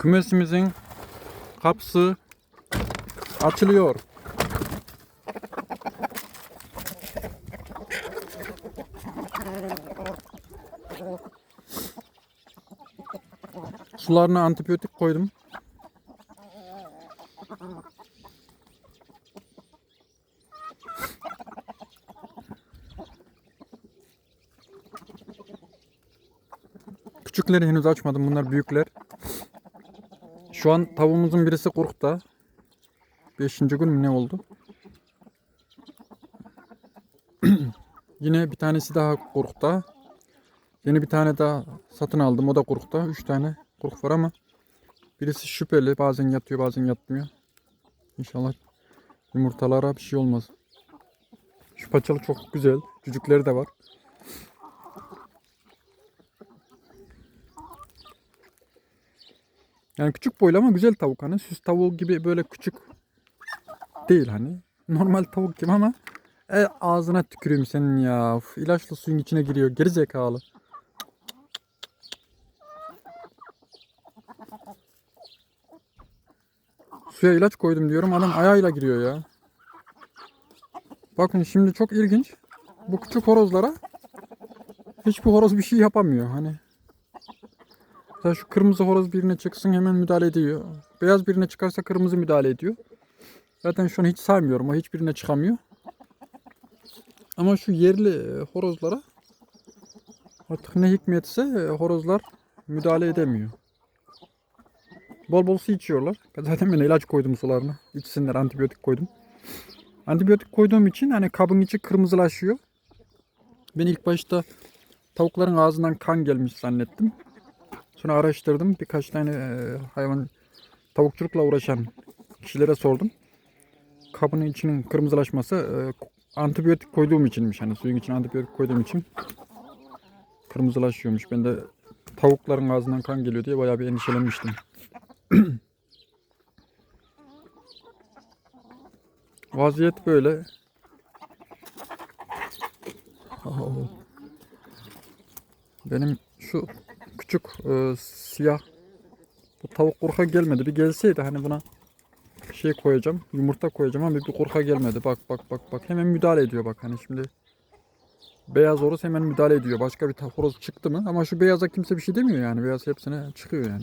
Kümesimizin kapısı açılıyor. Sularına antibiyotik koydum. Küçükleri henüz açmadım. Bunlar büyükler. Şu an tavuğumuzun birisi kurukta. Beşinci gün mü ne oldu? Yine bir tanesi daha kurukta. Yeni bir tane daha satın aldım. O da kurukta. Üç tane kuruk var ama birisi şüpheli. Bazen yatıyor bazen yatmıyor. İnşallah yumurtalara bir şey olmaz. Şu paçalı çok güzel. Cücükleri de var. Yani küçük boylu ama güzel tavuk hani. Süs tavuğu gibi böyle küçük değil hani. Normal tavuk gibi ama e, ağzına tüküreyim senin ya. Uf, ilaçlı suyun içine giriyor. Geri zekalı. Suya ilaç koydum diyorum. Adam ayağıyla giriyor ya. Bakın şimdi çok ilginç. Bu küçük horozlara hiçbir horoz bir şey yapamıyor. Hani Mesela şu kırmızı horoz birine çıksın hemen müdahale ediyor. Beyaz birine çıkarsa kırmızı müdahale ediyor. Zaten şu an hiç saymıyorum. O hiçbirine çıkamıyor. Ama şu yerli e, horozlara artık ne hikmetse e, horozlar müdahale edemiyor. Bol bol su içiyorlar. Zaten ben ilaç koydum sularına. İçsinler antibiyotik koydum. Antibiyotik koyduğum için hani kabın içi kırmızılaşıyor. Ben ilk başta tavukların ağzından kan gelmiş zannettim. Sonra araştırdım. Birkaç tane e, hayvan tavukçulukla uğraşan kişilere sordum. Kabının içinin kırmızılaşması e, antibiyotik koyduğum içinmiş. Hani suyun içine antibiyotik koyduğum için kırmızılaşıyormuş. Ben de tavukların ağzından kan geliyor diye bayağı bir endişelenmiştim. Vaziyet böyle. Benim şu küçük e, siyah bu tavuk kurka gelmedi. Bir gelseydi hani buna şey koyacağım, yumurta koyacağım ama bir kurka gelmedi. Bak bak bak bak hemen müdahale ediyor bak hani şimdi beyaz horoz hemen müdahale ediyor. Başka bir horoz çıktı mı ama şu beyaza kimse bir şey demiyor yani. Beyaz hepsine çıkıyor yani.